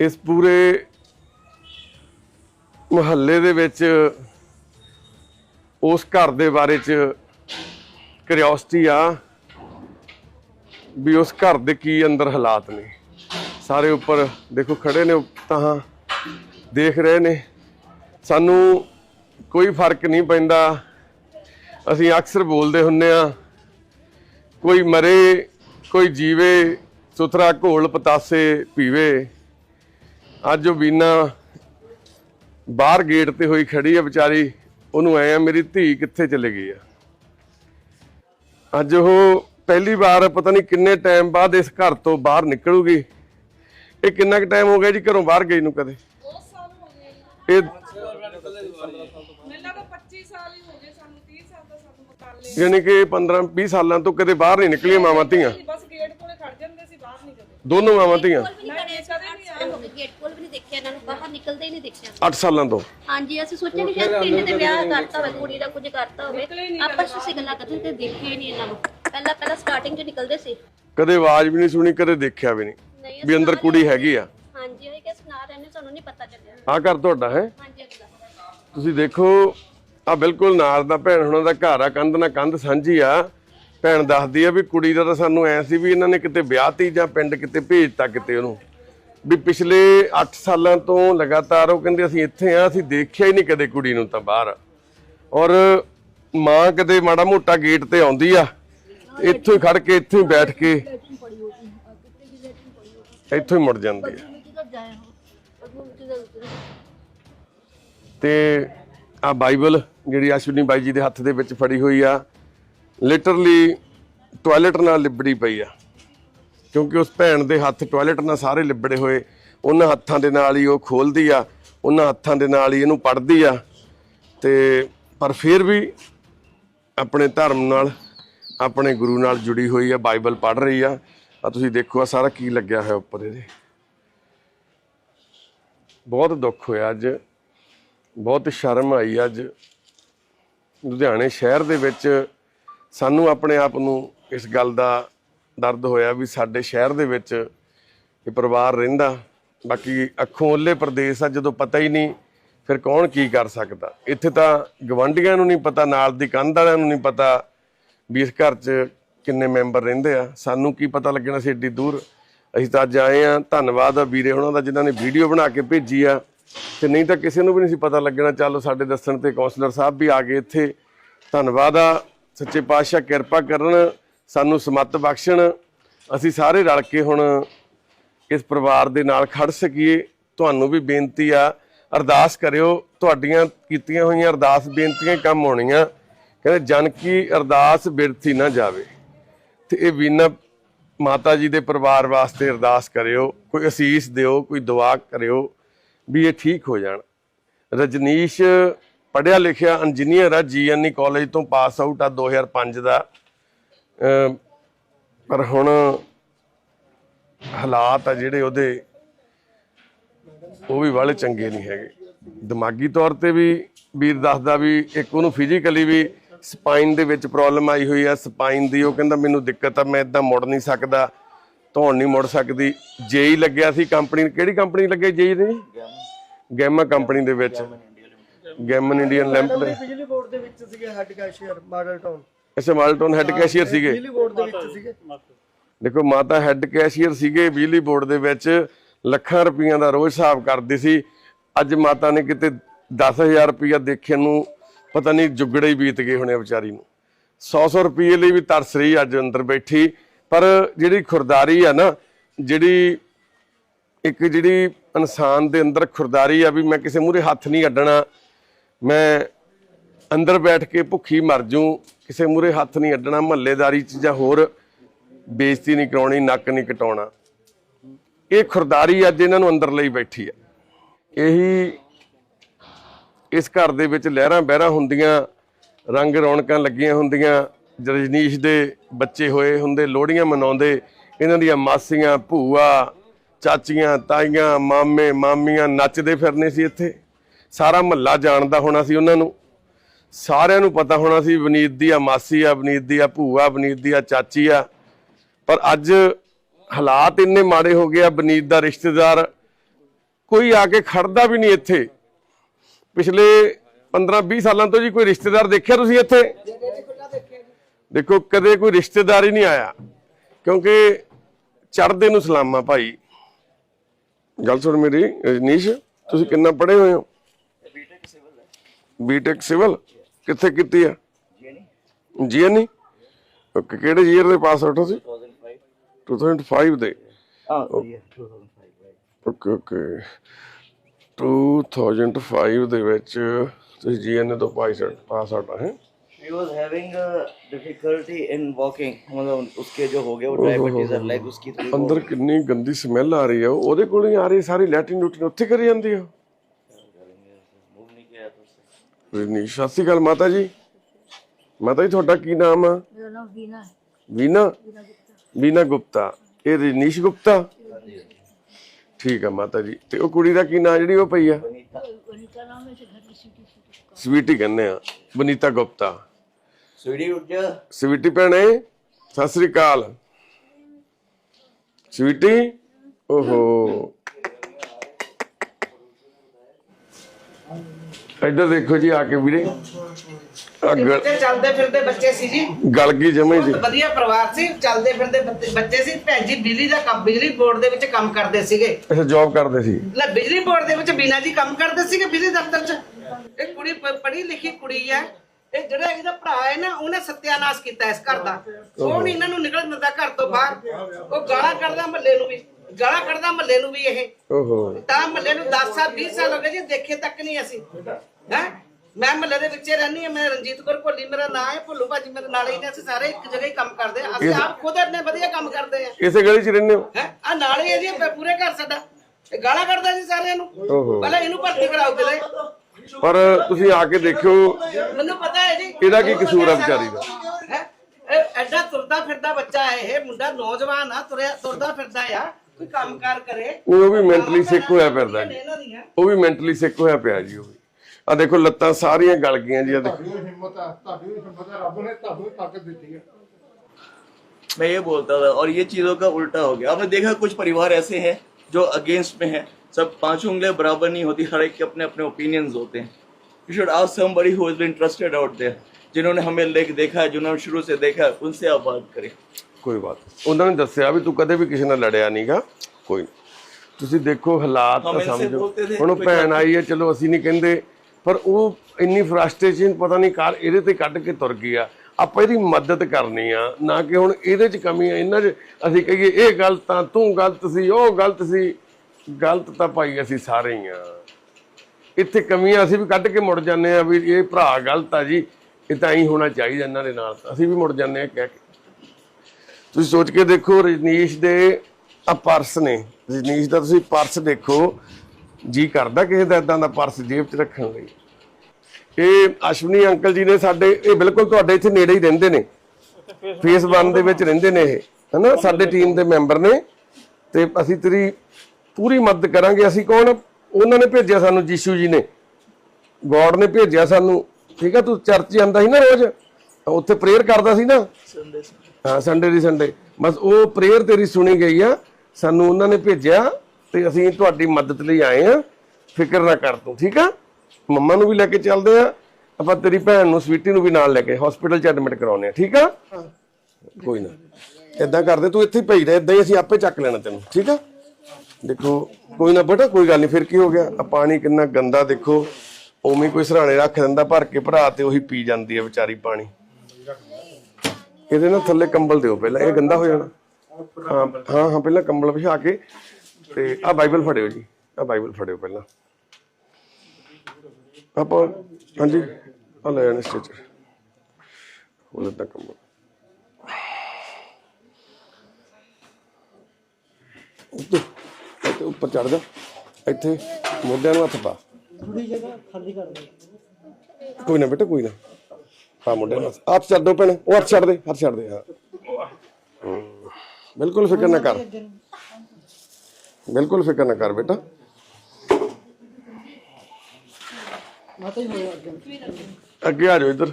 ਇਸ ਪੂਰੇ ਮੁਹੱਲੇ ਦੇ ਵਿੱਚ ਉਸ ਘਰ ਦੇ ਬਾਰੇ ਚ ਕਿਉਰਿਓਸਿਟੀ ਆ ਵੀ ਉਸ ਘਰ ਦੇ ਕੀ ਅੰਦਰ ਹਾਲਾਤ ਨੇ। ਸਾਰੇ ਉੱਪਰ ਦੇਖੋ ਖੜੇ ਨੇ ਤਾਂ ਦੇਖ ਰਹੇ ਨੇ। ਸਾਨੂੰ ਕੋਈ ਫ਼ਰਕ ਨਹੀਂ ਪੈਂਦਾ। ਅਸੀਂ ਅਕਸਰ ਬੋਲਦੇ ਹੁੰਨੇ ਆ ਕੋਈ ਮਰੇ, ਕੋਈ ਜੀਵੇ, ਸੁਥਰਾ ਘੋਲ ਪਤਾਸੇ ਪੀਵੇ। ਅੱਜ ਉਹ ਬੀਨਾ ਬਾਹਰ ਗੇਟ ਤੇ ਹੋਈ ਖੜੀ ਆ ਵਿਚਾਰੀ ਉਹਨੂੰ ਐ ਆ ਮੇਰੀ ਧੀ ਕਿੱਥੇ ਚਲੇ ਗਈ ਆ? ਅੱਜ ਉਹ ਪਹਿਲੀ ਵਾਰ ਪਤਾ ਨਹੀਂ ਕਿੰਨੇ ਟਾਈਮ ਬਾਅਦ ਇਸ ਘਰ ਤੋਂ ਬਾਹਰ ਨਿਕਲੂਗੀ। ਇਹ ਕਿੰਨਾ ਕੁ ਟਾਈਮ ਹੋ ਗਿਆ ਜੀ ਘਰੋਂ ਬਾਹਰ ਗਈ ਨੂੰ ਕਦੇ? ਇਹ ਮੈਨੂੰ ਲੱਗਾ 25 ਸਾਲ ਹੀ ਹੋ ਗਏ ਸਾਨੂੰ 30 ਸਾਲ ਦਾ ਸਾਨੂੰ ਮੁਕਾਲੇ ਯਾਨੀ ਕਿ 15 20 ਸਾਲਾਂ ਤੋਂ ਕਦੇ ਬਾਹਰ ਨਹੀਂ ਨਿਕਲੀਆਂ ਮਾਵਾਂ ਧੀਆਂ। ਦੋਨੋਂ ਮਾਵਾਂ ਧੀਆਂ। ਗੇਟ ਕੋਲ ਵੀ ਨਹੀਂ ਦੇਖਿਆ ਇਹਨਾਂ ਨੂੰ ਬਾਹਰ ਨਿਕਲਦੇ ਹੀ ਨਹੀਂ ਦੇਖਿਆ। 8 ਸਾਲਾਂ ਤੋਂ। ਹਾਂਜੀ ਅਸੀਂ ਸੋਚਿਆ ਨਹੀਂ ਸ਼ਾਇਦ ਪਿੰਡ ਦੇ ਵਿਆਹ ਕਰਤਾ ਹੋਵੇ ਕੁੜੀ ਦਾ ਕੁਝ ਕਰਤਾ ਹੋਵੇ ਆਪਸ ਵਿੱਚ ਗੱਲਾਂ ਕਰਦੇ ਤੇ ਦੇਖਿਆ ਹੀ ਨਹੀਂ ਇਹਨਾਂ ਨੂੰ। ਪਹਿਲਾਂ ਪਹਿਲਾਂ ਸਟਾਰਟਿੰਗ 'ਚ ਨਿਕਲਦੇ ਸੀ। ਕਦੇ ਆਵਾਜ਼ ਵੀ ਨਹੀਂ ਸੁਣੀ ਕਦੇ ਦੇਖਿਆ ਵੀ ਨਹੀਂ ਵੀ ਅੰਦਰ ਕੁੜੀ ਹੈਗੀ ਆ। ਹਾਂਜੀ ਉਹ ਕਿ ਸੁਣਾ ਰਹੇ ਨੇ ਸਾਨੂੰ ਨਹੀਂ ਪਤਾ ਚੱਲਿਆ। ਆਹ ਘਰ ਤੁਹਾਡਾ ਹੈ? ਹਾਂਜੀ ਅਗਲਾ ਤੁਸੀਂ ਦੇਖੋ ਆ ਬਿਲਕੁਲ ਨਾਲ ਦਾ ਭੈਣ ਹੁਣਾਂ ਦਾ ਘਰ ਆ ਕੰਧ ਨਾਲ ਕੰਧ ਸਾਂਝੀ ਆ। ਭੈਣ ਦੱਸਦੀ ਆ ਵੀ ਕੁੜੀ ਦਾ ਤਾਂ ਸਾਨੂੰ ਐ ਸੀ ਵੀ ਇਹਨਾਂ ਨੇ ਕਿਤੇ ਵਿਆਹ ਵਿਆਹਤੀ ਜਾਂ ਪਿੰਡ ਕਿਤੇ ਭੇਜਤਾ ਕਿਤੇ ਉਹਨੂੰ। ਵੀ ਪਿਛਲੇ 8 ਸਾਲਾਂ ਤੋਂ ਲਗਾਤਾਰ ਉਹ ਕਹਿੰਦੇ ਅਸੀਂ ਇੱਥੇ ਆ, ਅਸੀਂ ਦੇਖਿਆ ਹੀ ਨਹੀਂ ਕਦੇ ਕੁੜੀ ਨੂੰ ਤਾਂ ਬਾਹਰ। ਔਰ ਮਾਂ ਕਦੇ ਮਾੜਾ ਮੋਟਾ ਗੇਟ ਤੇ ਆਉਂਦੀ ਆ, ਇੱਥੋਂ ਹੀ ਖੜ ਕੇ, ਇੱਥੇ ਹੀ ਬੈਠ ਕੇ, ਇੱਥੋਂ ਹੀ ਮੁੜ ਜਾਂਦੀ ਆ। ਤੇ ਆ ਬਾਈਬਲ ਜਿਹੜੀ ਅਸ਼ਵਨੀ ਬਾਈ ਜੀ ਦੇ ਹੱਥ ਦੇ ਵਿੱਚ ਫੜੀ ਹੋਈ ਆ ਲਿਟਰਲੀ ਟਾਇਲਟ ਨਾਲ ਲਿਬੜੀ ਪਈ ਆ। ਕਿਉਂਕਿ ਉਸ ਭੈਣ ਦੇ ਹੱਥ ਟਾਇਲਟ ਨਾਲ ਸਾਰੇ ਲਿਬੜੇ ਹੋਏ। ਉਹਨਾਂ ਹੱਥਾਂ ਦੇ ਨਾਲ ਹੀ ਉਹ ਖੋਲਦੀ ਆ। ਉਹਨਾਂ ਹੱਥਾਂ ਦੇ ਨਾਲ ਹੀ ਇਹਨੂੰ ਪੜਦੀ ਆ। ਤੇ ਪਰ ਫਿਰ ਵੀ ਆਪਣੇ ਧਰਮ ਨਾਲ, ਆਪਣੇ ਗੁਰੂ ਨਾਲ ਜੁੜੀ ਹੋਈ ਆ, ਬਾਈਬਲ ਪੜ ਰਹੀ ਆ। ਆ ਤੁਸੀਂ ਦੇਖੋ, ਆ ਸਾਰਾ ਕੀ ਲੱਗਿਆ ਹੋਇਆ ਉੱਪਰ ਇਹਦੇ। ਬਹੁਤ ਦੁੱਖ ਹੋਇਆ ਅੱਜ। ਬਹੁਤ ਸ਼ਰਮ ਆਈ ਅੱਜ। ਲੁਧਿਆਣੇ ਸ਼ਹਿਰ ਦੇ ਵਿੱਚ ਸਾਨੂੰ ਆਪਣੇ ਆਪ ਨੂੰ ਇਸ ਗੱਲ ਦਾ ਦਰਦ ਹੋਇਆ ਵੀ ਸਾਡੇ ਸ਼ਹਿਰ ਦੇ ਵਿੱਚ ਇਹ ਪਰਿਵਾਰ ਰਹਿੰਦਾ, ਬਾਕੀ ਅੱਖੋਂ ਓਲੇ ਪ੍ਰਦੇਸ਼ ਆ, ਜਦੋਂ ਪਤਾ ਹੀ ਨਹੀਂ ਫਿਰ ਕੌਣ ਕੀ ਕਰ ਸਕਦਾ। ਇੱਥੇ ਤਾਂ ਗਵੰਡੀਆਂ ਨੂੰ ਨਹੀਂ ਪਤਾ, ਨਾਲ ਦੀ ਕੰਧ ਵਾਲਿਆਂ ਨੂੰ ਨਹੀਂ ਪਤਾ ਵੀ ਇਸ ਘਰ 'ਚ ਕਿੰਨੇ ਮੈਂਬਰ ਰਹਿੰਦੇ ਆ। ਸਾਨੂੰ ਕੀ ਪਤਾ ਲੱਗਣਾ ਸੀ ਏਡੀ ਦੂਰ। ਅਸੀਂ ਤਾਂ ਅੱਜ ਆਏ ਆ ਧੰਨਵਾਦ ਆ ਵੀਰੇ ਉਹਨਾਂ ਦਾ ਜਿਨ੍ਹਾਂ ਨੇ ਵੀਡੀਓ ਬਣਾ ਕੇ ਭੇਜੀ ਆ। ਤੇ ਨਹੀਂ ਤਾਂ ਕਿਸੇ ਨੂੰ ਵੀ ਨਹੀਂ ਸੀ ਪਤਾ ਲੱਗਣਾ, ਚੱਲ ਸਾਡੇ ਦੱਸਣ ਤੇ ਕਾਉਂਸਲਰ ਸਾਹਿਬ ਵੀ ਆ ਗਏ ਇੱਥੇ। ਧੰਨਵਾਦ ਆ ਸੱਚੇ ਪਾਤਸ਼ਾਹ ਕਿਰਪਾ ਕਰਨ, ਸਾਨੂੰ ਸਮੱਤ ਬਖਸ਼ਣ। ਅਸੀਂ ਸਾਰੇ ਰਲ ਕੇ ਹੁਣ ਇਸ ਪਰਿਵਾਰ ਦੇ ਨਾਲ ਖੜ ਸਕੀਏ। ਤੁਹਾਨੂੰ ਵੀ ਬੇਨਤੀ ਆ, ਅਰਦਾਸ ਕਰਿਓ, ਤੁਹਾਡੀਆਂ ਕੀਤੀਆਂ ਹੋਈਆਂ ਅਰਦਾਸ ਬੇਨਤੀਆਂ ਕੰਮ ਹੋਣੀਆਂ ਕਹਿੰਦੇ, ਜਨ ਕੀ ਅਰਦਾਸ ਬਿਰਥੀ ਨਾ ਜਾਵੇ। ਤੇ ਇਹ ਵੀਨਾ ਮਾਤਾ ਜੀ ਦੇ ਪਰਿਵਾਰ ਵਾਸਤੇ ਅਰਦਾਸ ਕਰਿਓ, ਕੋਈ ਅਸੀਸ ਦਿਓ, ਕੋਈ ਦੁਆ ਕਰਿਓ, ਵੀ ਇਹ ਠੀਕ ਹੋ ਜਾਣ। ਰਜਨੀਸ਼ ਪੜਿਆ ਲਿਖਿਆ ਇੰਜੀਨੀਅਰ ਆ ਜੀਐਨਈ ਕਾਲਜ ਤੋਂ ਪਾਸ ਆਊਟ ਆ 2005 ਦਾ। ਪਰ ਹੁਣ ਹਾਲਾਤ ਆ ਜਿਹੜੇ ਉਹਦੇ ਉਹ ਵੀ ਵਾਲੇ ਚੰਗੇ ਨਹੀਂ ਹੈਗੇ। ਦਿਮਾਗੀ ਤੌਰ ਤੇ ਵੀ ਵੀਰ ਦੱਸਦਾ ਵੀ ਇੱਕ ਉਹਨੂੰ ਫਿਜ਼ੀਕਲੀ ਵੀ ਸਪਾਈਨ ਦੇ ਵਿੱਚ ਪ੍ਰੋਬਲਮ ਆਈ ਹੋਈ ਆ। ਸਪਾਈਨ ਦੀ ਉਹ ਕਹਿੰਦਾ ਮੈਨੂੰ ਦਿੱਕਤ ਆ ਮੈਂ ਇਦਾਂ ਮੁੜ ਨਹੀਂ ਸਕਦਾ ਧੌਣ ਨਹੀਂ ਮੁੜ ਸਕਦੀ। ਜੇਈ ਲੱਗਿਆ ਸੀ ਕੰਪਨੀ ਕਿਹੜੀ ਕੰਪਨੀ ਲੱਗੇ ਜੇਈ ਦੀ? ਗੈਮਾ ਕੰਪਨੀ ਦੇ ਵਿੱਚ। ਗੈਮਨ ਇੰਡੀਅਨ ਲੈਂਪ ਦੇ ਬਿਜਲੀ ਬੋਰਡ ਦੇ ਵਿੱਚ ਸੀਗੇ ਹੈੱਡ ਕੈਸ਼ੀਅਰ ਮਾਡਲ ਟਾਊਨ ਅੱਛਾ ਮਾਲਟਨ ਹੈੱਡ ਕੈਸ਼ੀਅਰ ਸੀਗੇ। ਬਿਜਲੀ ਬੋਰਡ ਦੇ ਵਿੱਚ ਸੀਗੇ। ਦੇਖੋ ਮਾਤਾ ਹੈੱਡ ਕੈਸ਼ੀਅਰ ਸੀਗੇ ਬਿਜਲੀ ਬੋਰਡ ਦੇ ਵਿੱਚ ਲੱਖਾਂ ਰੁਪਈਆਂ ਦਾ ਰੋਜ਼ ਹਿਸਾਬ ਕਰਦੀ ਸੀ। ਅੱਜ ਮਾਤਾ ਨੇ ਕਿਤੇ 10000 ਰੁਪਈਆ ਦੇਖਣ ਨੂੰ ਪਤਾ ਨਹੀਂ ਜੁਗੜੇ ਹੀ ਬੀਤ ਗਏ ਹੋਣੇ ਵਿਚਾਰੀ ਨੂੰ। 100-100 ਰੁਪਏ ਲਈ ਵੀ ਤਰਸ ਰਹੀ ਅੱਜ ਅੰਦਰ ਬੈਠੀ। ਪਰ ਜਿਹੜੀ ਖੁਰਦਾਰੀ ਆ ਨਾ ਜਿਹੜੀ ਇੱਕ ਜਿਹੜੀ ਇਨਸਾਨ ਦੇ ਅੰਦਰ ਖੁਰਦਾਰੀ ਆ ਵੀ ਮੈਂ ਕਿਸੇ ਮੂਹਰੇ ਹੱਥ ਨਹੀਂ ਅੱਡਣਾ ਮੈਂ ਅੰਦਰ ਬੈਠ ਕੇ ਭੁੱਖੀ ਮਰ ਜੂ ਕਿਸੇ ਮੂਹਰੇ ਹੱਥ ਨਹੀਂ ਅੱਡਣਾ, ਮਹੱਲੇਦਾਰੀ ਚ ਜਾਂ ਹੋਰ ਬੇਇੱਜ਼ਤੀ ਨਹੀਂ ਕਰਾਉਣੀ, ਨੱਕ ਨਹੀਂ ਕਟਾਉਣਾ। ਇਹ ਖੁਰਦਾਰੀ ਅੱਜ ਇਹਨਾਂ ਨੂੰ ਅੰਦਰ ਲਈ ਬੈਠੀ ਹੈ। ਇਹੀ ਇਸ ਘਰ ਦੇ ਵਿੱਚ ਲਹਿਰਾਂ ਬਹਿਰਾਂ ਹੁੰਦੀਆਂ, ਰੰਗ ਰੌਣਕਾਂ ਲੱਗੀਆਂ ਹੁੰਦੀਆਂ, ਰਜਨੀਸ਼ ਦੇ ਬੱਚੇ ਹੋਏ ਹੁੰਦੇ, ਲੋਹੜੀਆਂ ਮਨਾਉਂਦੇ, ਇਹਨਾਂ ਦੀਆਂ ਮਾਸੀਆਂ, ਭੂਆ, ਚਾਚੀਆਂ, ਤਾਈਆਂ, ਮਾਮੇ, ਮਾਮੀਆਂ ਨੱਚਦੇ ਫਿਰਨੇ ਸੀ ਇੱਥੇ। ਸਾਰਾ ਮਹੱਲਾ ਜਾਣਦਾ ਹੋਣਾ ਸੀ ਉਹਨਾਂ ਨੂੰ। ਸਾਰਿਆਂ ਨੂੰ ਪਤਾ ਹੋਣਾ ਸੀ ਵਨੀਤ ਦੀ ਆ ਮਾਸੀ ਆ, ਵਨੀਤ ਦੀ ਆ ਭੂਆ, ਵਨੀਤ ਦੀ ਆ ਚਾਚੀ ਆ। ਪਰ ਅੱਜ ਹਾਲਾਤ ਇੰਨੇ ਮਾੜੇ ਹੋ ਗਏ ਆ ਵਨੀਤ ਦਾ ਰਿਸ਼ਤੇਦਾਰ। ਕੋਈ ਆ ਕੇ ਖੜਦਾ ਵੀ ਨਹੀਂ ਇੱਥੇ। ਪਿਛਲੇ 15 20 ਸਾਲਾਂ ਤੋਂ ਜੀ ਕੋਈ ਰਿਸ਼ਤੇਦਾਰ ਦੇਖਿਆ ਤੁਸੀਂ ਇੱਥੇ? ਦੇਖੋ, ਕਦੇ ਕੋਈ ਰਿਸ਼ਤੇਦਾਰ ਹੀ ਨਹੀਂ ਆਇਆ। ਕਿਉਂਕਿ ਚੜਦੇ ਨੂੰ ਸਲਾਮਾ, ਭਾਈ। ਗੱਲ ਸੁਣ ਮੇਰੀ, ਰਜਨੀਸ਼, ਤੁਸੀਂ ਕਿੰਨਾ ਪੜ੍ਹੇ ਹੋਏ ਹੋ? ਬੀਟੈਕ ਸਿਵਲ ਕਿੱਥੇ ਕੀਤੀ ਆ ਜੀਐਨਈ ਓਕੇ ਕਿਹੜੇ ਈਅਰ ਦੇ ਪਾਸ ਆਊਟ ਹੋ ਸੀ 2005 ਦੇ हाँ ये 2005 ਓਕੇ ਓਕੇ 2005 ਦੇ ਵਿੱਚ ਤੁਸੀਂ ਜੀਐਨਏ ਤੋਂ ਪਾਸ ਪਾਸ ਆਊਟ ਹੈ She was having a difficulty in walking मतलब उसके जो हो गए वो डायबिटीज है लाइक उसकी थोड़ी ਅੰਦਰ ਕਿੰਨੀ ਗੰਦੀ ਸਮੈਲ ਆ ਰਹੀ ਆ ਉਹਦੇ ਕੋਲ ਹੀ ਆ ਰਹੀ ਸਾਰੀ ਲੈਟਿਨ ਲੂਟਿਨ ਉੱਥੇ ਕਰੀ ਜਾਂਦੀ ਆ मूव नहीं किया तो ਰਿਨੀ ਸਤਿ ਸ਼੍ਰੀ ਮਾਤਾ ਜੀ। ਮਾਤਾ ਜੀ ਤੁਹਾਡਾ ਕੀ ਨਾਮ ਆ? ਵੀਨਾ ਵੀਨਾ? ਗੁਪਤਾ। ਇਹ ਰਿਨੀਸ਼ ਗੁਪਤਾ? ਠੀਕ ਆ ਮਾਤਾ ਜੀ। ਤੇ ਉਹ ਕੁੜੀ ਦਾ ਕੀ ਨਾਮ ਜਿਹੜੀ ਉਹ ਪਈ ਆ? ਸਵੀਟੀ ਕਹਿੰਦੇ ਆ। ਬਨੀਤਾ ਗੁਪਤਾ। ਸਵੀਟੀ ਉੱਠ ਜਾ ਸਵੀਟੀ ਭੈਣੇ ਸਤਿ ਸ਼੍ਰੀ ਅਕਾਲ। ਸਵੀਟੀ? ਓਹੋ। ਇੱਧਰ ਦੇਖੋ ਜੀ ਆ ਕੇ ਵੀਰੇ। ਆ ਗਲ ਚੱਲਦੇ ਫਿਰਦੇ ਬੱਚੇ ਸੀ ਜੀ। ਗਲ ਗਈ ਜਮੇ ਜੀ? ਵਧੀਆ ਪਰਿਵਾਰ ਸੀ ਚੱਲਦੇ ਫਿਰਦੇ ਬੱਚੇ- ਬੱਚੇ ਸੀ। ਭੈਣ ਜੀ ਬਿਜਲੀ ਦਾ ਕੰਮ ਬਿਜਲੀ ਬੋਰਡ ਦੇ ਵਿੱਚ ਕੰਮ ਕਰਦੇ ਸੀਗੇ। ਅੱਛਾ ਜੌਬ ਕਰਦੇ ਸੀ। ਲੈ ਬਿਜਲੀ ਬੋਰਡ ਦੇ ਵਿੱਚ ਬੀਨਾ ਜੀ ਕੰਮ ਕਰਦੇ ਸੀਗੇ ਬਿਜਲੀ ਦਫ਼ਤਰ 'ਚ। ਇਹ ਕੁੜੀ ਪ- ਪੜ੍ਹੀ ਲਿਖੀ ਕੁੜੀ ਹੈ ਇਹ ਜਿਹੜਾ ਇਹਦਾ ਭਰਾ ਹੈ ਨਾ ਉਹਨੇ ਸਤਿਆਨਾਸ਼ ਕੀਤਾ ਇਸ ਘਰ ਦਾ। ਉਹ ਨਹੀਂ ਇਹਨਾਂ ਨੂੰ ਨਿਕਲਣ ਦਿੰਦਾ ਘਰ ਤੋਂ ਬਾਹਰ। ਉਹ ਗਾਲਾਂ ਕੱਢਦਾ ਮਹੱਲੇ ਨੂੰ ਵੀ। ਗਾਲਾਂ ਕੱਢਦਾ ਮਹੱਲੇ ਨੂੰ ਵੀ ਇਹ। ਓਹੋ। ਤਾਂ ਮਹੱਲੇ ਨੂੰ 10 ਸਾਲ 20 ਸਾਲ ਹੋ ਗਏ ਜੀ ਦੇਖੇ ਤੱਕ ਨਹੀਂ ਅਸੀਂ। ਹੈ? ਮੈਂ ਮਹੱਲੇ ਦੇ ਵਿੱਚ ਰਹਿੰਦੀ ਹਾਂ ਮੈਂ ਰਣਜੀਤ ਕੌਰ ਭੋਲੀ ਮੇਰਾ ਨਾਮ ਹੈ ਭੋਲੂ ਭਾਜੀ ਮੇਰੇ ਨਾਲ ਹੀ ਨੇ ਅਸੀਂ ਸਾਰੇ ਇੱਕ ਜਗ੍ਹਾ ਹੀ ਕੰਮ ਕਰਦੇ ਹਾਂ। ਅਸੀਂ ਆਪ ਖੁਦ ਇੰਨੇ ਵਧੀਆ ਕੰਮ ਕਰਦੇ ਹਾਂ। ਇਸੇ ਗਲੀ 'ਚ ਰਹਿੰਦੇ ਹੋ? ਹੈ? ਆ ਨਾਲ ਹੀ ਹੈ ਜੀ ਪੂਰੇ ਘਰ ਸਾਡਾ। ਇਹ ਗਾਲਾਂ ਕੱਢਦਾ ਜੀ ਸਾਰਿਆਂ ਨੂੰ। ਓਹੋ। ਪਹਿਲਾਂ ਇਹਨੂੰ ਭਰਤੀ ਕਰਾਓ ਕਿਤੇ ਪਰ ਤੁਸੀਂ ਆ ਕੇ ਦੇਖਿਓ ਮੈਨੂੰ ਪਤਾ ਹੈ ਜੀ। ਇਹਦਾ ਕੀ ਕਸੂਰ ਆ ਵਿਚਾਰੀ ਦਾ? ਹੈ? ਇਹ ਐਡਾ ਤੁਰਦਾ ਫਿਰਦਾ ਬੱਚਾ ਹੈ ਇਹ ਮੁੰਡਾ ਨੌਜਵਾਨ ਆ ਤੁਰਿਆ ਤੁਰਦਾ ਫਿਰਦਾ ਆ। ਕੋਈ ਕੰਮਕਾਰ ਕਰੇ ਨਹੀਂ, ਉਹ ਵੀ ਮੈਂਟਲੀ ਸਿੱਕ ਹੋਇਆ ਫਿਰਦਾ ਜੀ ਇਹਨਾਂ ਦੀਆਂ ਉਹ ਵੀ ਮੈਂਟਲੀ ਸਿੱਕ ਹੋਇਆ ਪਿਆ ਜੀ ਉਹ ਵੀ ਆ ਦੇਖੋ ਲੱਤਾਂ ਸਾਰੀਆਂ ਗਲ ਗਈਆਂ ਜੀ ਆ ਦੇਖੋ ਹਿੰਮਤ ਆ ਤੁਹਾਡੀ ਵੀ ਹਿੰਮਤ ਆ ਰੱਬ ਨੇ ਤੁਹਾਨੂੰ ਤਾਕਤ ਦਿੱਤੀ ਹੈ मैं ये बोलता था और ये चीजों का उल्टा हो गया आपने देखा कुछ परिवार ऐसे हैं जो अगेंस्ट में हैं सब पांचों उंगलियां बराबर नहीं होती हर एक के अपने अपने ओपिनियंस होते हैं you should ask somebody who is been trusted out there जिन्होंने हमें लेक देखा है जिन्होंने शुरू से देखा है उनसे आप बात करें ਕੋਈ ਬਾਤ। ਉਹਨਾਂ ਨੇ ਦੱਸਿਆ ਵੀ ਤੂੰ ਕਦੇ ਵੀ ਕਿਸੇ ਨਾਲ ਲੜਿਆ ਨਹੀਂਗਾ। ਕੋਈ ਨਹੀਂ। ਤੁਸੀਂ ਦੇਖੋ ਹਾਲਾਤ ਤਾਂ ਸਮਝੋ। ਹੁਣ ਉਹ ਭੈਣ ਆਈ ਹੈ ਚਲੋ ਅਸੀਂ ਨਹੀਂ ਕਹਿੰਦੇ। ਪਰ ਉਹ ਇੰਨੀ ਫਰਸਟ੍ਰੇਸ਼ਨ ਪਤਾ ਨਹੀਂ ਕਾਰ ਇਹਦੇ ਤੇ ਕੱਢ ਕੇ ਤੁਰ ਗਈ ਆ। ਆਪਾਂ ਇਹਦੀ ਮਦਦ ਕਰਨੀ ਆ ਨਾ ਕਿ ਹੁਣ ਇਹਦੇ 'ਚ ਕਮੀ ਆ ਇਹਨਾਂ 'ਚ ਅਸੀਂ ਕਹੀਏ ਇਹ ਗਲਤ ਆ ਤੂੰ ਗਲਤ ਸੀ ਉਹ ਗਲਤ ਸੀ। ਗਲਤ ਤਾਂ ਭਾਈ ਅਸੀਂ ਸਾਰੇ ਹੀ ਆ। ਇੱਥੇ ਕਮੀਆਂ ਅਸੀਂ ਵੀ ਕੱਢ ਕੇ ਮੁੜ ਜਾਂਦੇ ਆ ਵੀ ਇਹ ਭਰਾ ਗਲਤ ਆ ਜੀ। ਇਹ ਤਾਂ ਐਂ ਹੋਣਾ ਚਾਹੀਦਾ ਇਹਨਾਂ ਦੇ ਨਾਲ। ਅਸੀਂ ਵੀ ਮੁੜ ਜਾਂਦੇ ਆ ਕਹਿ ਕੇ। ਤੁਸੀਂ ਸੋਚ ਕੇ ਦੇਖੋ, ਰਜਨੀਸ਼ ਦੇ ਆ ਪਰਸ ਨੇ। ਰਜਨੀਸ਼ ਦਾ ਤੁਸੀਂ ਪਰਸ ਦੇਖੋ, ਜੀ ਕਰਦਾ ਕਿਸੇ ਦਾ ਇਦਾਂ ਦਾ ਪਰਸ ਜੇਬ 'ਚ ਰੱਖਣ ਲਈ। ਇਹ ਅਸ਼ਵਨੀ ਅੰਕਲ ਜੀ ਨੇ ਸਾਡੇ, ਇਹ ਬਿਲਕੁਲ ਤੁਹਾਡੇ ਇੱਥੇ ਨੇੜੇ ਹੀ ਰਹਿੰਦੇ ਨੇ। ਫੇਸ 1 ਦੇ ਵਿੱਚ ਰਹਿੰਦੇ ਨੇ ਇਹ, ਹਨਾ? ਸਾਡੇ ਟੀਮ ਦੇ ਮੈਂਬਰ ਨੇ। ਤੇ ਅਸੀਂ ਤੇਰੀ ਪੂਰੀ ਮਦਦ ਕਰਾਂਗੇ। ਅਸੀਂ ਕੌਣ? ਉਹਨਾਂ ਨੇ ਭੇਜਿਆ ਸਾਨੂੰ, ਜੀਸ਼ੂ ਜੀ ਨੇ। ਗੋਡ ਨੇ ਭੇਜਿਆ ਸਾਨੂੰ। ਠੀਕ ਆ, ਤੂੰ ਚਰਚ ਜਾਂਦਾ ਸੀ ਨਾ ਰੋਜ਼? ਉੱਥੇ ਪ੍ਰੇਅਰ ਕਰਦਾ ਸੀ ਨਾ? ਹਾਂ ਸੰਡੇ ਦੀ ਸੰਡੇ ਬਸ ਉਹ ਪ੍ਰੇਅਰ ਤੇਰੀ ਸੁਣੀ ਗਈ ਆ ਸਾਨੂੰ ਉਹਨਾਂ ਨੇ ਭੇਜਿਆ ਤੇ ਅਸੀਂ ਤੁਹਾਡੀ ਮਦਦ ਲਈ ਆਏ ਆ। ਫਿਕਰ ਨਾ ਕਰ ਤੂੰ ਠੀਕ ਆ? ਮੰਮਾ ਨੂੰ ਵੀ ਲੈ ਕੇ ਚੱਲਦੇ ਆ ਆਪਾਂ ਤੇਰੀ ਭੈਣ ਨੂੰ ਸਵੀਟੀ ਨੂੰ ਵੀ ਨਾਲ ਲੈ ਕੇ ਹਸਪੀਟਲ 'ਚ ਐਡਮਿਟ ਕਰਾਉਨੇ ਆ ਠੀਕ ਆ? ਕੋਈ ਨਾ। ਇਦਾਂ ਕਰਦੇ ਤੂੰ ਇੱਥੇ ਹੀ ਪਈ ਰਹਿ ਇਦਾਂ ਹੀ ਅਸੀਂ ਆਪੇ ਚੱਕ ਲੈਣਾ ਤੈਨੂੰ ਠੀਕ ਆ? ਦੇਖੋ ਕੋਈ ਨਾ ਬੇਟਾ ਕੋਈ ਗੱਲ ਨਹੀਂ ਫਿਰ ਕੀ ਹੋ ਗਿਆ? ਆ ਪਾਣੀ ਕਿੰਨਾ ਗੰਦਾ ਦੇਖੋ ਉਵੇਂ ਕੋਈ ਸਰਾਣੇ ਰੱਖ ਦਿੰਦਾ ਭਰ ਕੇ ਭਰਾ ਤੇ ਉਹੀ ਪੀ ਜਾਂਦੀ ਹੈ ਵਿਚਾਰੀ ਪਾਣੀ। ਇਹਦੇ ਨਾਲ ਥੱਲੇ ਕੰਬਲ ਦਿਓ ਪਹਿਲਾਂ, ਇਹ ਗੰਦਾ ਹੋ ਜਾਣਾ। ਹਾਂ ਹਾਂ ਹਾਂ, ਪਹਿਲਾਂ ਕੰਬਲ ਵਿਛਾ ਕੇ ਤੇ ਆ ਬਾਈਬਲ ਫੜਿਓ ਜੀ ਆ ਬਾਈਬਲ ਫੜਿਓ ਪਹਿਲਾਂ। ਆਪਾਂ, ਹਾਂਜੀ ਆ ਲੈ ਜਾਣਾ ਸਟੀਚਰ ਉਹਦੇ ਤੱਕ ਕੰਬਲ। ਉੱਤੇ ਉੱਪਰ ਚੜ ਜਾ। ਇੱਥੇ ਮੋਢਿਆਂ ਨੂੰ ਹੱਥ ਪਾ। ਥੋੜੀ ਜਗ੍ਹਾ ਖਾਲੀ ਕਰ ਦੇ ਕੋਈ ਨਾ ਬੇਟਾ, ਕੋਈ ਨਾ। ਪਾ ਮੋਢਿਆਂ ਨੂੰ। ਹੱਥ ਹੱਥ ਛੱਡ ਦੋ ਭੈਣੇ ਉਹ ਹੱਥ ਛੱਡ ਦੇ ਹੱਥ ਛੱਡ ਦੇ ਹਾਂ। ਹਮ, ਬਿਲਕੁਲ ਫਿਕਰ ਨਾ ਕਰ। ਬਿਲਕੁਲ ਫਿਕਰ ਨਾ ਕਰ ਬੇਟਾ। ਮਾਤਾ ਹੀ ਹੋਇਆ ਅੱਗੇ ਅੱਗੇ ਆ ਜਾਓ ਇੱਧਰ।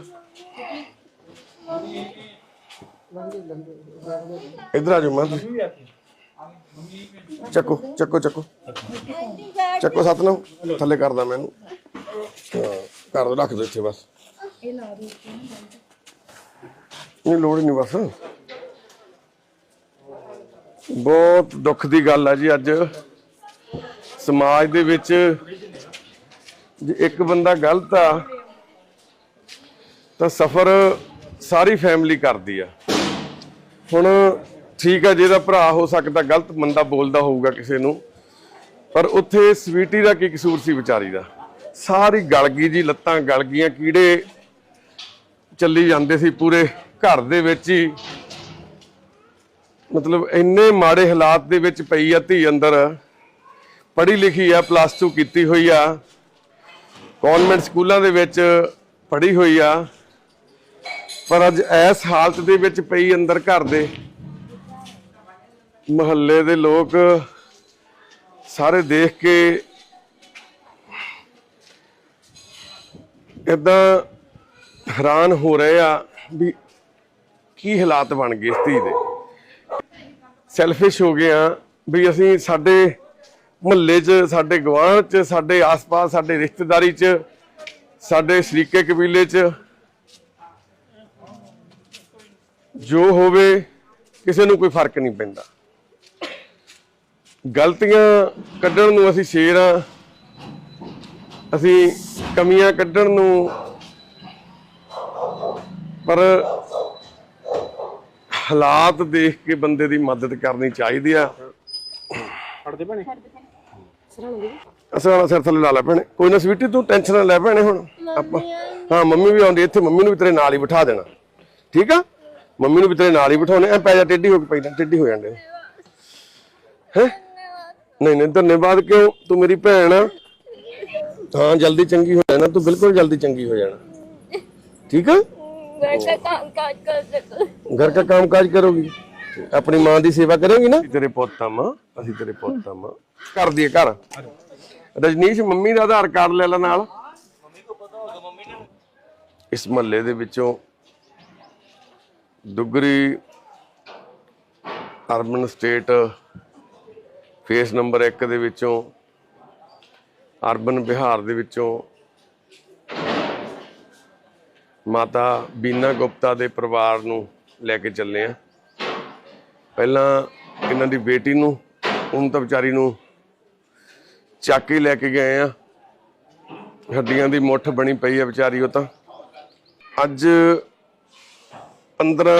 ਇੱਧਰ ਆ ਜਾਓ ਮਾਂ ਤੁਸੀਂ। ਚੱਕੋ ਚੱਕੋ ਚੱਕੋ। ਚੱਕੋ ਸਤਨਾਮ ਥੱਲੇ ਕਰਦਾ ਮੈਨੂੰ। ਹਾਂ ਕਰ ਦੋ ਰੱਖ ਦੋ ਇੱਥੇ ਬਸ। ਨਹੀਂ ਲੋੜ ਹੀ ਨਹੀਂ ਬਸ। ਬਹੁਤ ਦੁੱਖ ਦੀ ਗੱਲ ਆ ਜੀ ਅੱਜ। ਸਮਾਜ ਦੇ ਵਿੱਚ ਜੇ ਇੱਕ ਬੰਦਾ ਗਲਤ ਆ, ਤਾਂ ਸਫਰ ਸਾਰੀ ਫੈਮਿਲੀ ਕਰਦੀ ਆ। ਹੁਣ ਠੀਕ ਆ, ਜਿਹਦਾ ਭਰਾ ਹੋ ਸਕਦਾ ਗਲਤ, ਬੰਦਾ ਬੋਲਦਾ ਹੋਊਗਾ ਕਿਸੇ ਨੂੰ। ਪਰ ਉੱਥੇ ਸਵੀਟੀ ਦਾ ਕੀ ਕਸੂਰ ਸੀ ਵਿਚਾਰੀ ਦਾ? ਸਾਰੀ ਗਲ ਗਈ ਜੀ, ਲੱਤਾਂ ਗਲ ਗਈਆਂ, ਕੀੜੇ ਚੱਲੀ ਜਾਂਦੇ ਸੀ ਪੂਰੇ ਘਰ ਦੇ ਵਿੱਚ ਹੀ। ਮਤਲਬ ਇੰਨੇ ਮਾੜੇ ਹਾਲਾਤ ਦੇ ਵਿੱਚ ਪਈ ਆ ਧੀ ਅੰਦਰ। ਪੜ੍ਹੀ ਲਿਖੀ ਆ ਪਲੱਸ 2 ਕੀਤੀ ਹੋਈ ਆ। ਕਨਵੈਂਟ ਸਕੂਲਾਂ ਦੇ ਵਿੱਚ ਪੜ੍ਹੀ ਹੋਈ ਆ। ਪਰ ਅੱਜ ਇਸ ਹਾਲਤ ਦੇ ਵਿੱਚ ਪਈ ਅੰਦਰ ਘਰ ਦੇ। ਮਹੱਲੇ ਦੇ ਲੋਕ ਸਾਰੇ ਦੇਖ ਕੇ ਇਦਾਂ ਹੈਰਾਨ ਹੋ ਰਹੇ ਆ ਵੀ ਕੀ ਹਾਲਾਤ ਬਣ ਗਏ ਇਸ ਧੀ ਦੇ। ਸੈਲਫਿਸ਼ ਹੋ ਗਏ ਆ ਵੀ ਅਸੀਂ ਸਾਡੇ ਮੁਹੱਲੇ 'ਚ, ਸਾਡੇ ਗਵਾਂਢ 'ਚ, ਸਾਡੇ ਆਸ-ਪਾਸ, ਸਾਡੇ ਰਿਸ਼ਤੇਦਾਰੀ 'ਚ, ਸਾਡੇ ਸ਼ਰੀਕੇ ਕਬੀਲੇ 'ਚ ਜੋ ਹੋਵੇ ਕਿਸੇ ਨੂੰ ਕੋਈ ਫ਼ਰਕ ਨਹੀਂ ਪੈਂਦਾ। ਗਲਤੀਆਂ ਕੱਢਣ ਨੂੰ ਅਸੀਂ ਸ਼ੇਰ ਆ। ਅਸੀਂ ਕਮੀਆਂ ਕੱਢਣ ਨੂੰ ਪਰ ਹਾਲਾਤ ਦੇਖ ਕੇ ਬੰਦੇ ਦੀ ਮਦਦ ਕਰਨੀ ਚਾਹੀਦੀ ਆ। ਅਸਾਂ ਸਿਰ ਥੱਲੇ ਲਾ ਲੈ ਭੈਣੇ। ਕੋਈ ਨਾ ਸਵੀਟੀ ਤੂੰ ਟੈਨਸ਼ਨ ਨਾ ਲੈ ਭੈਣੇ ਹੁਣ। ਆਪਾਂ ਹਾਂ ਮੰਮੀ ਵੀ ਆਉਂਦੀ ਇੱਥੇ ਮੰਮੀ ਨੂੰ ਵੀ ਤੇਰੇ ਨਾਲ ਹੀ ਬਿਠਾ ਦੇਣਾ। ਠੀਕ ਆ? ਮੰਮੀ ਨੂੰ ਵੀ ਤੇਰੇ ਨਾਲ ਹੀ ਬਿਠਾਉਣੇ। ਐ ਪੈ ਜਾ ਟੇਢੀ ਹੋ ਕੇ ਪੈਦਾ ਟੇਢੀ ਹੋ ਜਾਂਦੇ। ਹੈ? ਨਹੀਂ ਨਹੀਂ ਧੰਨਵਾਦ ਕਿਉਂ? ਤੂੰ ਮੇਰੀ ਭੈਣ ਆ। ਹਾਂ ਜਲਦੀ ਚੰਗੀ ਹੋ ਜਾਣਾ। ਤੂੰ ਬਿਲਕੁਲ ਜਲਦੀ ਚੰਗੀ ਹੋ ਜਾਣਾ। ਠੀਕ ਆ? घर का काम काज कर सकते ਘਰ ਦਾ ਕੰਮ ਕਾਜ ਕਰੋਗੀ ਆਪਣੀ ਮਾਂ ਦੀ ਸੇਵਾ ਕਰੇਂਗੀ ਨਾ ਤੇਰੇ ਪੁੱਤਾਂ ਮਾਂ ਅਸੀਂ ਤੇਰੇ ਪੁੱਤਾਂ ਮਾਂ ਕਰ ਦਈਏ ਘਰ ਰਜਨੀਸ਼ ਮੰਮੀ ਦਾ ਆਧਾਰ ਕਾਰਡ ਲੈ ਲੈ ਨਾਲ ਇਸ ਮਹੱਲੇ ਦੇ ਵਿੱਚੋਂ Dugri urban estate phase number 1 ਦੇ ਵਿੱਚੋਂ ਅਰਬਨ ਬਿਹਾਰ ਦੇ ਵਿੱਚੋਂ ਮਾਤਾ ਬੀਨਾ ਗੁਪਤਾ ਦੇ ਪਰਿਵਾਰ ਨੂੰ ਲੈ ਕੇ ਚੱਲੇ ਆ। ਪਹਿਲਾਂ ਇਹਨਾਂ ਦੀ ਬੇਟੀ ਨੂੰ ਉਹਨੂੰ ਤਾਂ ਵਿਚਾਰੀ ਨੂੰ ਚੱਕ ਲੈ ਕੇ ਗਏ ਆ। ਹੱਡੀਆਂ ਦੀ ਮੁੱਠ ਬਣੀ ਪਈ ਆ ਵਿਚਾਰੀ ਉਹ ਤਾਂ। ਅੱਜ 15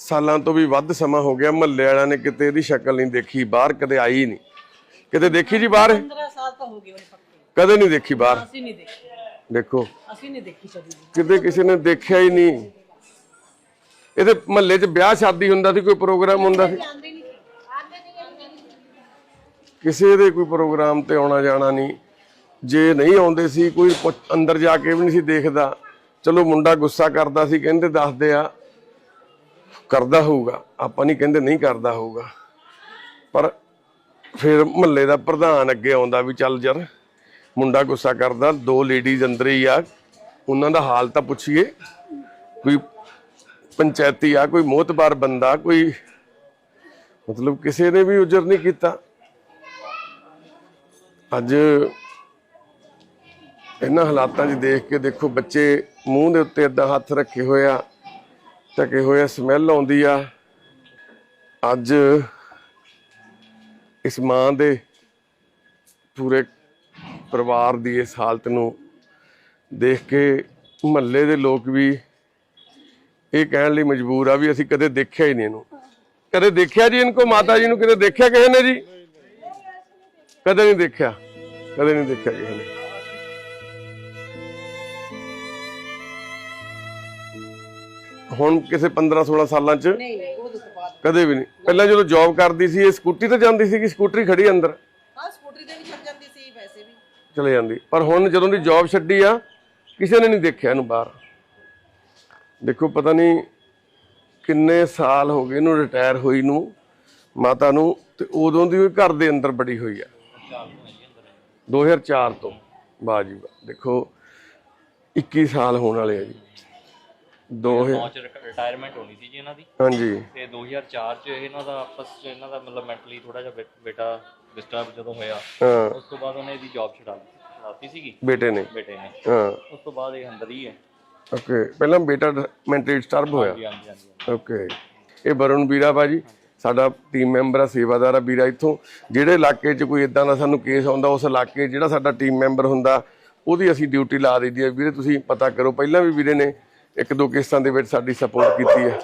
ਸਾਲਾਂ ਤੋਂ ਵੀ ਵੱਧ ਸਮਾਂ ਹੋ ਗਿਆ ਮਹੱਲੇ ਵਾਲਿਆਂ ਨੇ ਕਿਤੇ ਇਹਦੀ ਸ਼ਕਲ ਨਹੀਂ ਦੇਖੀ ਬਾਹਰ ਕਦੇ ਆਈ ਨਹੀਂ। ਕਿਤੇ ਦੇਖੀ ਜੀ ਬਾਹਰ? 15 ਸਾਲ ਤਾਂ ਹੋ ਗਏ ਉਹਨੇ ਪੱਕੇ। ਕਦੇ ਨਹੀਂ ਦੇਖੀ ਬਾਹਰ? ਅਸੀਂ ਨਹੀਂ ਦੇਖੀ। ਦੇਖੋ। ਅਸੀਂ ਨਹੀਂ ਦੇਖੀ ਕਦੀ। ਕਿਤੇ ਕਿਸੇ ਨੇ ਦੇਖਿਆ ਹੀ ਨਹੀਂ। ਇਹਦੇ ਮਹੱਲੇ 'ਚ ਵਿਆਹ ਸ਼ਾਦੀ ਹੁੰਦਾ ਸੀ ਕੋਈ ਪ੍ਰੋਗਰਾਮ ਹੁੰਦਾ ਸੀ? ਕਿਸੇ ਦੇ ਕੋਈ ਪ੍ਰੋਗਰਾਮ ਤੇ ਆਉਣਾ ਜਾਣਾ ਨਹੀਂ। ਜੇ ਨਹੀਂ ਆਉਂਦੇ ਸੀ ਕੋਈ ਅੰਦਰ ਜਾ ਕੇ ਵੀ ਨਹੀਂ ਸੀ ਦੇਖਦਾ। ਚਲੋ ਮੁੰਡਾ ਗੁੱਸਾ ਕਰਦਾ ਸੀ ਕਹਿੰਦੇ ਦੱਸਦੇ ਆ ਕਰਦਾ ਹੋਊਗਾ। ਆਪਾਂ ਨਹੀਂ ਕਹਿੰਦੇ ਨਹੀਂ ਕਰਦਾ ਹੋਊਗਾ। ਪਰ ਫਿਰ ਮਹੱਲੇ ਦਾ ਪ੍ਰਧਾਨ ਅੱਗੇ ਆਉਂਦਾ ਵੀ ਚੱਲ ਯਾਰ। ਮੁੰਡਾ ਗੁੱਸਾ ਕਰਦਾ, ਦੋ ਲੇਡੀਜ਼ ਅੰਦਰ ਹੀ ਆ। ਉਹਨਾਂ ਦਾ ਹਾਲ ਤਾਂ ਪੁੱਛੀਏ। ਕੋਈ ਪੰਚਾਇਤੀ ਆ, ਕੋਈ ਮੋਤਬਾਰ ਬੰਦਾ, ਕੋਈ ਮਤਲਬ ਕਿਸੇ ਨੇ ਵੀ ਉਜਰ ਨਹੀਂ ਕੀਤਾ। ਅੱਜ ਇਹਨਾਂ ਹਾਲਾਤਾਂ 'ਚ ਦੇਖ ਕੇ ਦੇਖੋ, ਬੱਚੇ ਮੂੰਹ ਦੇ ਉੱਤੇ ਏਦਾਂ ਹੱਥ ਰੱਖੇ ਹੋਏ ਆ, ਢਕੇ ਹੋਏ ਸਮੈਲ ਆਉਂਦੀ ਆ। ਅੱਜ ਇਸ ਮਾਂ ਦੇ ਪੂਰੇ ਪਰਿਵਾਰ ਦੀ ਇਸ ਹਾਲਤ ਨੂੰ ਦੇਖ ਕੇ ਮਹੱਲੇ ਦੇ ਲੋਕ ਵੀ ਇਹ ਕਹਿਣ ਲਈ ਮਜਬੂਰ ਆ ਵੀ ਅਸੀਂ ਕਦੇ ਦੇਖਿਆ ਹੀ ਨਹੀਂ ਇਹਨੂੰ। ਕਦੇ ਦੇਖਿਆ ਜੀ ਇਨਕੋ ਮਾਤਾ ਜੀ ਨੂੰ ਕਦੇ ਦੇਖਿਆ ਕਿਸੇ ਨੇ ਜੀ? ਕਦੇ ਨਹੀਂ ਦੇਖਿਆ। ਕਦੇ ਨਹੀਂ ਦੇਖਿਆ ਕਿਸੇ ਨੇ। ਹੁਣ ਕਿਸੇ 15 16 ਸਾਲਾਂ ਚ ਕਦੇ ਵੀ ਨਹੀਂ। ਪਹਿਲਾਂ ਜਦੋਂ ਜੌਬ ਕਰਦੀ ਸੀ ਇਹ ਸਕੂਟੀ ਤੇ ਜਾਂਦੀ ਸੀ ਕਿ ਸਕੂਟਰੀ ਖੜੀ ਅੰਦਰ? ਹਾਂ ਸਕੂਟਰੀ ਤੇ ਵੀ ਚੱਲ ਜਾਂਦੀ ਸੀ ਵੈਸੇ ਵੀ। ਚਲੇ ਜਾਂਦੀ। ਪਰ ਹੁਣ ਜਦੋਂ ਦੀ ਜੌਬ ਛੱਡੀ ਆ ਕਿਸੇ ਨੇ ਨਹੀਂ ਦੇਖਿਆ ਇਹਨੂੰ ਬਾਹਰ। ਦੇਖੋ ਪਤਾ ਨਹੀਂ ਕਿੰਨੇ ਸਾਲ ਹੋ ਗਏ ਇਹਨੂੰ ਰਿਟਾਇਰ ਹੋਈ ਨੂੰ ਮਾਤਾ ਨੂੰ ਤੇ ਉਦੋਂ ਦੀ ਉਹ ਘਰ ਦੇ ਅੰਦਰ ਬੜੀ ਹੋਈ ਆ। 2004 ਤੋਂ ਵਾਹ ਜੀ। ਵਾਹ ਦੇਖੋ 21 ਸਾਲ ਹੋਣ ਵਾਲੇ ਆ ਜੀ। ਦੋ ਹਜ਼ਾਰ- ਨੌ ਚ ਰਿਟਾਇਰਮੈਂਟ ਹੋਣੀ ਸੀ ਜੀ ਇਹਨਾਂ ਦੀ। ਹਾਂਜੀ। ਤੇ 2004 ਚ ਇਹਨਾਂ ਦਾ ਆਪਸ ਚ ਇਹਨਾਂ ਦਾ ਮਤਲਬ ਮੈਂਟਲੀ ਥੋੜਾ ਜਿਹਾ ਬੇਟਾ ਡਿਸਟਰਬ ਜਦੋਂ ਹੋਇਆ ਹਾਂ। ਉਸ ਤੋਂ ਬਾਅਦ ਉਹਨੇ ਇਹਦੀ ਜੌਬ ਛਡਾ ਛਡਾਤੀ ਸੀਗੀ। ਬੇਟੇ ਨੇ। ਬੇਟੇ ਨੇ। ਹਾਂ। ਉਸ ਤੋਂ ਬਾਅਦ ਇਹ ਅੰਦਰ ਹੀ ਹੈ। ਓਕੇ ਪਹਿਲਾਂ ਬੇਟਾ ਮੈਂਟਲੀ ਡਿਸਟਰਬ ਹੋਇਆ? ਹਾਂਜੀ ਹਾਂਜੀ ਹਾਂਜੀ ਓਕੇ। ਇਹ ਵਰੁਣ ਵੀਰਾ ਬਾਜੀ ਸਾਡਾ ਟੀਮ ਮੈਂਬਰ ਆ ਸੇਵਾਦਾਰ ਆ ਵੀਰਾ ਇੱਥੋਂ। ਜਿਹੜੇ ਇਲਾਕੇ 'ਚ ਕੋਈ ਇਦਾਂ ਦਾ ਸਾਨੂੰ ਕੇਸ ਆਉਂਦਾ ਉਸ ਇਲਾਕੇ 'ਚ ਜਿਹੜਾ ਸਾਡਾ ਟੀਮ ਮੈਂਬਰ ਹੁੰਦਾ ਉਹਦੀ ਅਸੀਂ ਡਿਊਟੀ ਲਾ ਦਈਦੀ ਹੈ। ਵੀਰੇ ਤੁਸੀਂ ਪਤਾ ਕਰੋ ਪਹਿਲਾਂ ਵੀ ਵੀਰੇ ਨੇ ਇੱਕ ਦੋ ਕੇਸਾਂ ਦੇ ਵਿੱਚ ਸਾਡੀ ਸਪੋਰਟ ਕੀਤੀ ਹੈ।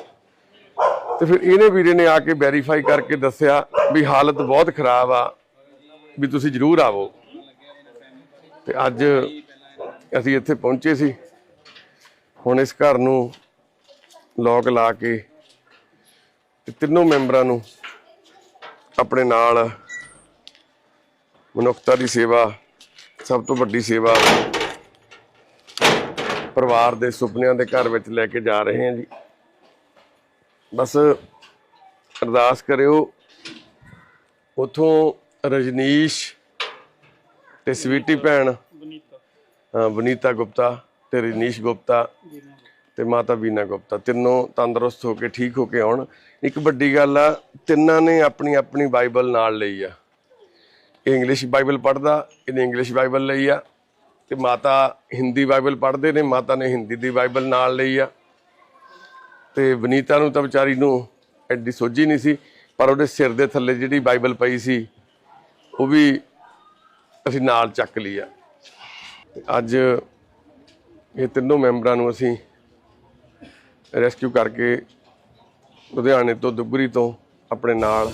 ਤੇ ਫਿਰ ਇਹਨੇ ਵੀਰੇ ਨੇ ਆ ਕੇ ਵੈਰੀਫਾਈ ਕਰਕੇ ਦੱਸਿਆ ਵੀ ਹਾਲਤ ਬਹੁਤ ਖਰਾਬ ਆ, ਵੀ ਤੁਸੀਂ ਜ਼ਰੂਰ ਆਵੋ। ਤੇ ਅੱਜ ਅਸੀਂ ਇੱਥੇ ਪਹੁੰਚੇ ਸੀ। ਹੁਣ ਇਸ ਘਰ ਨੂੰ ਲੋਕ ਲਾ ਕੇ ਤੇ ਤਿੰਨੋਂ ਮੈਂਬਰਾਂ ਨੂੰ ਆਪਣੇ ਨਾਲ ਮਨੁੱਖਤਾ ਦੀ ਸੇਵਾ, ਸਭ ਤੋਂ ਵੱਡੀ ਸੇਵਾ ਪਰਿਵਾਰ ਦੇ ਸੁਪਨਿਆਂ ਦੇ ਘਰ ਵਿੱਚ ਲੈ ਕੇ ਜਾ ਰਹੇ ਹਾਂ ਜੀ। ਬਸ ਅਰਦਾਸ ਕਰਿਓ। ਉਥੋਂ ਰਜਨੀਸ਼ ਤੇ ਸਵੀਟੀ ਭੈਣ। ਹਾਂ ਬਨੀਤਾ ਗੁਪਤਾ ਤੇ ਰਜਨੀਸ਼ ਗੁਪਤਾ ਤੇ ਮਾਤਾ ਬੀਨਾ ਗੁਪਤਾ। ਤਿੰਨੋਂ ਤੰਦਰੁਸਤ ਹੋ ਕੇ ਠੀਕ ਹੋ ਕੇ ਆਉਣ। ਇੱਕ ਵੱਡੀ ਗੱਲ ਆ ਤਿੰਨਾਂ ਨੇ ਆਪਣੀ ਆਪਣੀ ਬਾਈਬਲ ਨਾਲ ਲਈ ਆ। ਇਹ ਇੰਗਲਿਸ਼ ਬਾਈਬਲ ਪੜ੍ਹਦਾ ਇਹਨੇ ਇੰਗਲਿਸ਼ ਬਾਈਬਲ ਲਈ ਆ। ਤੇ ਮਾਤਾ ਹਿੰਦੀ ਬਾਈਬਲ ਪੜ੍ਹਦੇ ਨੇ ਮਾਤਾ ਨੇ ਹਿੰਦੀ ਦੀ ਬਾਈਬਲ ਨਾਲ ਲਈ ਆ। ਤੇ ਵਨੀਤਾ ਨੂੰ ਤਾਂ ਵਿਚਾਰੀ ਨੂੰ ਐਡੀ ਸੋਝੀ ਨਹੀਂ ਸੀ, ਪਰ ਉਹਦੇ ਸਿਰ ਦੇ ਥੱਲੇ ਜਿਹੜੀ ਬਾਈਬਲ ਪਈ ਸੀ, ਉਹ ਵੀ ਅਸੀਂ ਨਾਲ ਚੱਕ ਲਈ ਆ। ਤੇ ਅੱਜ ਇਹ ਤਿੰਨੋਂ ਮੈਂਬਰਾਂ ਨੂੰ ਅਸੀਂ ਰੈਸਕਿਊ ਕਰਕੇ ਲੁਧਿਆਣੇ ਤੋਂ ਦੁੱਗਰੀ ਤੋਂ ਆਪਣੇ ਨਾਲ